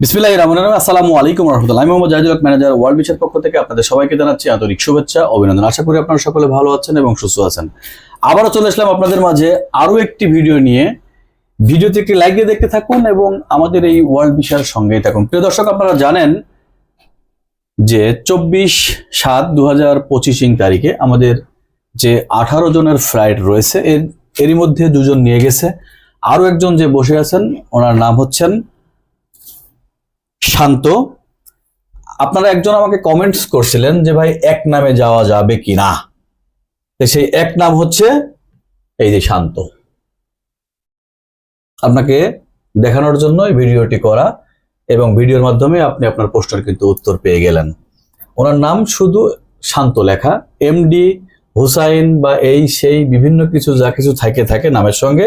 বিসমিল্লাহ রহমান রহিম। আসসালামু আলাইকুম রহমতুল্লাহ। আমি মোহাম্মদ জাহিদুল ম্যানেজার ওয়ার্ল্ড বিচের পক্ষ থেকে আপনাদের সবাইকে জানাচ্ছি আন্তরিক শুভেচ্ছা, অভিনন্দন। আশা করি আপনারা সকলে ভালো আছেন এবং সুস্থ আছেন। আবারও চলে আসলাম আপনাদের মাঝে আরও একটি ভিডিও নিয়ে। ভিডিওতে একটি লাইক দিয়ে দেখতে থাকুন এবং আমাদের এই ওয়ার্ল্ড বিশার সঙ্গেই থাকুন। প্রিয় দর্শক, আপনারা জানেন যে চব্বিশ সাত দু হাজার পঁচিশ তারিখে আমাদের যে আঠারো জনের ফ্লাইট রয়েছে, এর, এরই মধ্যে দুজন নিয়ে গেছে। আরও একজন যে বসে আছেন, ওনার নাম হচ্ছেন শান্ত। আপনারা একজন আমাকে কমেন্টস করছিলেন যে, ভাই, এক নামে যাওয়া যাবে কি না? সেই এক নাম হচ্ছে, এই যে শান্ত। আপনাকে দেখানোর জন্য এই ভিডিওটি করা এবং ভিডিওর মাধ্যমে আপনি আপনার পোস্টার কিন্তু উত্তর পেয়ে গেলেন। ওনার নাম শুধু শান্ত লেখা। এমডি হুসাইন বা এই সেই বিভিন্ন কিছু, যা কিছু থাকে থাকে নামের সঙ্গে,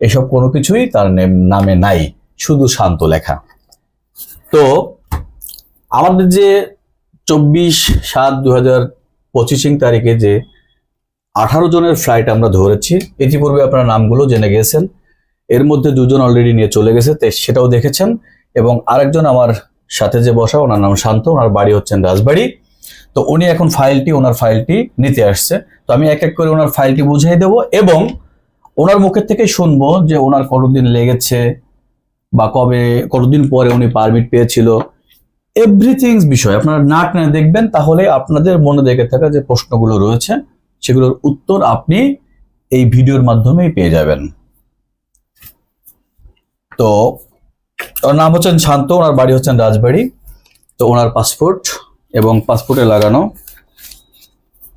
এসব কোনো কিছুই তার নামে নাই। শুধু শান্ত লেখা। তো আমাদের যে চব্বিশ সাত দু হাজার পঁচিশিং তারিখে যে আঠারো জনের ফ্লাইট আমরা ধরেছি, ইতিপূর্বে আপনারা নামগুলো জেনে গিয়েছেন এর মধ্যে দুজন অলরেডি নিয়ে চলে গেছে সেটাও দেখেছেন। এবং আরেকজন আমার সাথে যে বসা, ওনার নাম শান্ত, ওনার বাড়ি হচ্ছেন রাজবাড়ি। তো উনি এখন ফাইলটি ওনার ফাইলটি নিতে আসছে। তো আমি এক এক করে ওনার ফাইলটি বুঝিয়ে দেব এবং ওনার মুখের থেকে শুনব যে ওনার কতদিন লেগেছে বা কবে, কতদিন পরে উনি পারমিট পেয়েছিল এভরিথিংস বিষয়। আপনারা না টেনে দেখবেন, তাহলে আপনাদের মনে দেখে থাকা যে প্রশ্নগুলো রয়েছে, সেগুলোর উত্তর আপনি এই ভিডিওর মাধ্যমেই পেয়ে যাবেন। তো ওর নাম হচ্ছেন শান্ত, ওনার বাড়ি হচ্ছেন রাজবাড়ি। তো ওনার পাসপোর্ট এবং পাসপোর্টে লাগানো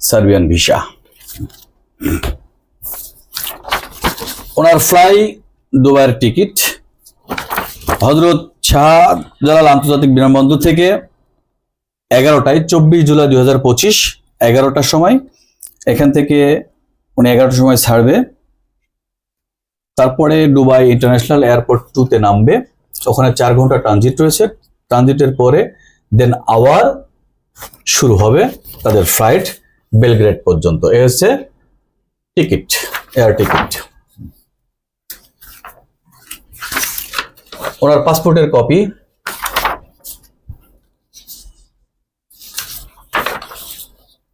সার্বিয়ান ভিসা। ওনার ফ্লাই দুবাইয়ের টিকিট হজরত শাহজালাল আন্তর্জাতিক বিমানবন্দর থেকে এগারোটায়, চব্বিশ জুলাই দুই হাজার পঁচিশ, এগারোটার সময়, এখান থেকে উনি এগারোটার সময় ছাড়বে। তারপরে দুবাই ইন্টারন্যাশনাল এয়ারপোর্ট টুতে নামবে। ওখানে চার ঘণ্টা ট্রানজিট রয়েছে। ট্রানজিটের পরে দেন আওয়ার শুরু হবে তাদের ফ্লাইট বেলগ্রেড পর্যন্ত। এ হচ্ছে টিকিট, এয়ার টিকিট। ওনার পাসপোর্টের কপি।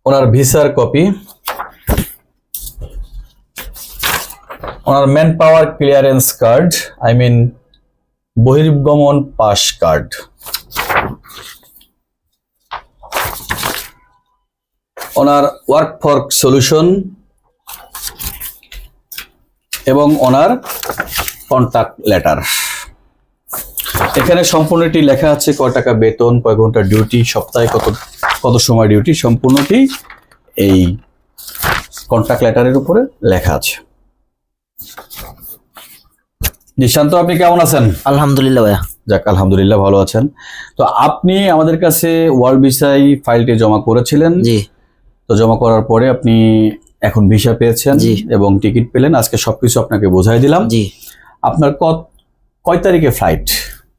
ওনার ভিসার copy. Owner man power clearance card, I mean বহির্গমন pass card. ওনার ওয়ার্ক ফর সলিউশন এবং ওনার কন্টাক্ট লেটার। এখানে সম্পূর্ণটি লেখা আছে কয় টাকা বেতন কয় ঘণ্টা ডিউটি সপ্তাহে কত কত সময় ডিউটি সম্পূর্ণটি এই কন্ট্রাক্ট লেটারের উপরে লেখা আছে। নিশান্ত আপনি কেমন আছেন? আলহামদুলিল্লাহ ভাইয়া। যাক আলহামদুলিল্লাহ ভালো আছেন। তো আপনি আমাদের কাছে ওয়ার্ল্ড ভিসাই ফাইলটি জমা করেছিলেন। জি। তো জমা করার পরে আপনি এখন ভিসা পেয়েছেন জি। এবং টিকিট পেলেন। আজকে সবকিছু আপনাকে বোঝাই দিলাম। জি। আপনার কত কয় তারিখে ফ্লাইট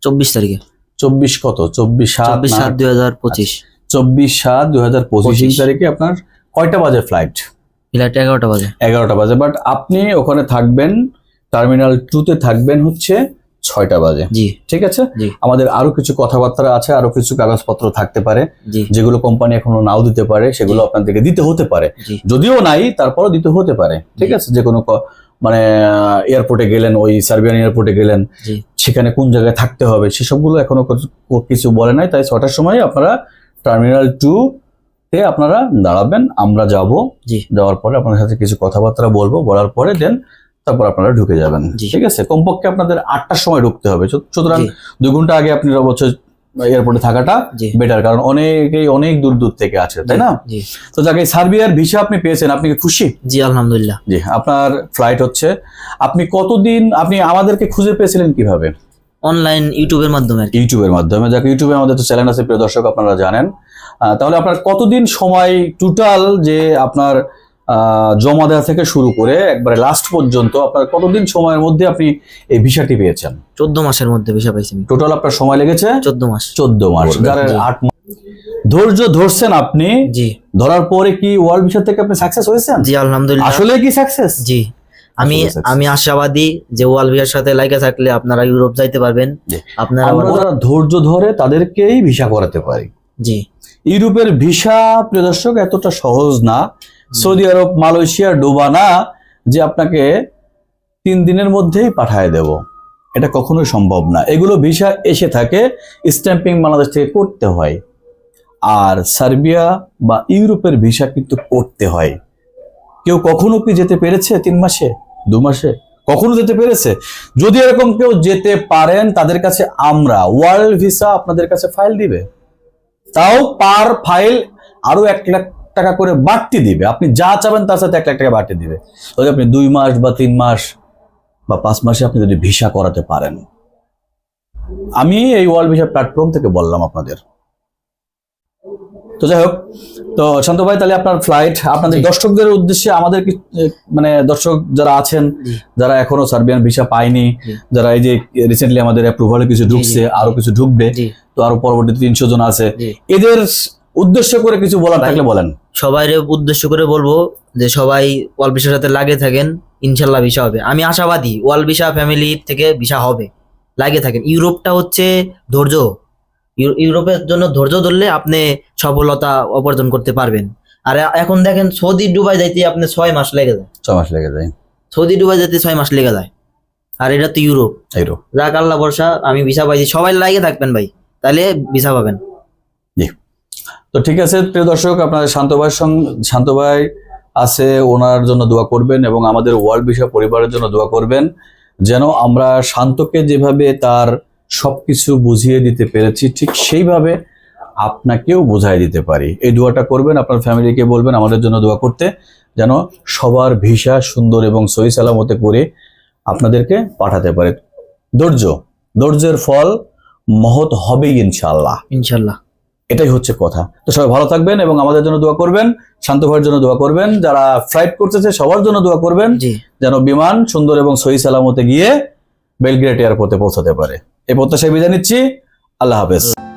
চব্বিশ তারিখে। চব্বিশ কত? চব্বিশ সাত চব্বিশ সাত দুই হাজার পঁচিশ। চব্বিশ সাত দুই হাজার পঁচিশ। তারিখে আপনার কয়টা বাজে ফ্লাইট ফ্লাইট এগারোটা বাজে। এগারোটা বাজে বাট আপনি ওখানে থাকবেন টার্মিনাল টুতে থাকবেন হচ্ছে ছয়টা বাজে। জি। ঠিক আছে? আমাদের আরও কিছু কথাবার্তা আছে আরও কিছু কাগজপত্র থাকতে পারে যেগুলো কোম্পানি এখনও নাও দিতে পারে সেগুলো আপনাদেরকে দিতে হতে পারে। যদিও নাই তারপরও দিতে হতে পারে। ঠিক আছে? যে কোনো মানে এয়ারপোর্টে গেলেন ওই সার্বিয়ান এয়ারপোর্টে গেলেন সেখানে কোন জায়গায় থাকতে হবে সেসবগুলো এখনও কিছু- বলে নাই। তাই ছটার সময় আপনারা টার্মিনাল টু তে আপনারা দাঁড়াবেন আমরা যাব। জি। যাওয়ার পরে আপনাদের সাথে কিছু কথাবার্তা বলব বলার পরে দেন তারপর আপনারা ঢুকে যাবেন। ঠিক আছে? কমপক্ষে আপনাদের আটটার সময় ঢুকতে হবে। সুতরাং। দুই ঘণ্টা আগে আপনি অবশ্যই এয়ারপোর্টে থাকাটা বেটার কারণ অনেকেই অনেক দূর দূর থেকে আছে তাই না? তো যাকে সার্বিয়ার ভিসা আপনি পেয়েছেন আপনি কি খুশি? জি আলহামদুলিল্লাহ। জি আপনার ফ্লাইট হচ্ছে। আপনি কতদিন আপনি আমাদেরকে খুঁজে পেয়েছিলেন কীভাবে? অনলাইন ইউটিউবের মাধ্যমে কি। ইউটিউবের মাধ্যমে। যাকে ইউটিউবে আমাদের তো চ্যানেল আছে প্রিয় দর্শক আপনারা জানেন। তাহলে আপনার কতদিন সময় টোটাল যে আপনার আহ, জমা দেওয়া থেকে শুরু করে একবারে লাস্ট পর্যন্ত আপনার কতদিন সময়ের মধ্যে আপনি এই ভিসাটি পেয়েছেন? চোদ্দ মাসের মধ্যে ভিসা পাইছি টোটাল আপনার সময় লেগেছে? চোদ্দ মাস। চোদ্দ মাস। যারা। আট মাস। ধৈর্য ধরছেন আপনি। জি। ধরার পরে কি ওয়ার্ল্ড ভিসা থেকে আপনি সাকসেস হয়েছেন? জি আলহামদুলিল্লাহ। আসলে কি সাকসেস জি। আমি আমি আশাবাদী যে ওয়াল ভিসার সাথে লাগে থাকলে আপনারা ইউরোপ যাইতে পারবেন। আপনারা আমরা যারা ধৈর্য ধরে তাদেরকেই ভিসা করাতে পারি। জি। ইউরোপের ভিসা প্রিয় দর্শক এতটা সহজ না। সৌদি আরব মালয়েশিয়া ডুবা না যে আপনাকে তিন দিনের মধ্যেই পাঠায় দেব। এটা কখনোই সম্ভব না। এগুলো ভিসা এসে থাকে স্ট্যাম্পিং বাংলাদেশ থেকে করতে হয়। আর সার্বিয়া বা ইউরোপের ভিসা কিন্তু করতে হয়। কেউ কখনো কি যেতে পেরেছে তিন মাসে? দু মাসে কখনো যেতে পেরেছে? যদি এরকম কেউ যেতে পারেন, তাদের কাছে আমরা ওয়ার্ল্ড ভিসা আপনাদের কাছে ফাইল দিবে। তাও পার ফাইল আরও এক লাখ টাকা করে বাড়তি দিবে। আপনি যা চাবেন তার সাথে এক লাখ টাকা বাড়তি দিবে। যদি আপনি দুই মাস বা তিন মাস বা পাঁচ মাসে আপনি যদি ভিসা করাতে পারেন। আমি এই ওয়ার্ল্ড ভিসা প্ল্যাটফর্ম থেকে বললাম আপনাদের। তো যাই হোক তো শান্ত ভাই তাহলে আপনার ফ্লাইট আপনাদের দর্শকদের উদ্দেশ্যে আমাদের মানে দর্শক যারা আছেন যারা এখনও সার্বিয়ান ভিসা পায়নি যারা এই যে রিসেন্টলি আমাদের অ্যাপ্রুভালে কিছু ঢুকছে আরও কিছু ঢুকবে তো আরও পরবর্তী তিনশো জন আছে। এদের উদ্দেশ্য করে কিছু বলার থাকলে বলেন। সবাই উদ্দেশ্য করে বলব যে সবাই ওয়াল ভিসার সাথে লাগে থাকেন ইনশাল্লাহ ভিসা হবে। আমি আশাবাদী ওয়াল ভিসা ফ্যামিলি থেকে ভিসা হবে লাগে থাকেন। ইউরোপটা হচ্ছে ধৈর্য ইউরোপের জন্য ধৈর্য ধরলে আপনি সফলতা অর্জন করতে পারবেন। আর এখন দেখেন সৌদি ডুবাই যাইতে আপনি ছয় মাস লেগে যায়। ছয় মাস লেগে যায়। সৌদি ডুবাই যেতে ছয় মাস লেগে যায়। আর এটা তো ইউরোপ। এইরো যাক আল্লাহ বর্ষা আমি ভিসা পাইছি। সবাই লাগে থাকবেন ভাই তাহলে ভিসা পাবেন। তো ঠিক আছে প্রিয় দর্শক আপনাদের শান্ত ভাইয়ের সঙ্গে শান্ত ভাই আছে ওনার জন্য দোয়া করবেন এবং আমাদের ওয়ার্ল্ড বিষয় পরিবারের জন্য দোয়া করবেন। যেন আমরা শান্তকে যেভাবে তার সবকিছু বুঝিয়ে দিতে পেরেছি ঠিক সেইভাবে আপনাকেও বুঝাই দিতে পারি। এই দোয়াটা করবেন আপনার ফ্যামিলিকে বলবেন আমাদের জন্য দোয়া করতে যেন সবার ভিসা সুন্দর এবং সহি সালামতে করে আপনাদেরকে পাঠাতে পারে। ধৈর্য ধৈর্যের ফল মহৎ হবেই ইনশাল্লাহ ইনশাল্লাহ এটাই হচ্ছে কথা। তো সবাই ভালো থাকবেন এবং আমাদের জন্য দোয়া করবেন শান্ত ভাইয়ের জন্য দোয়া করবেন যারা ফ্লাইট করতেছে সবার জন্য দোয়া করবেন যেন বিমান সুন্দর এবং সহি সালামতে গিয়ে বেলগ্রেট এয়ারপোর্টে পৌঁছাতে পারে। এই প্রত্যাশায় বিদায় নিচ্ছি। আল্লাহ হাফেজ।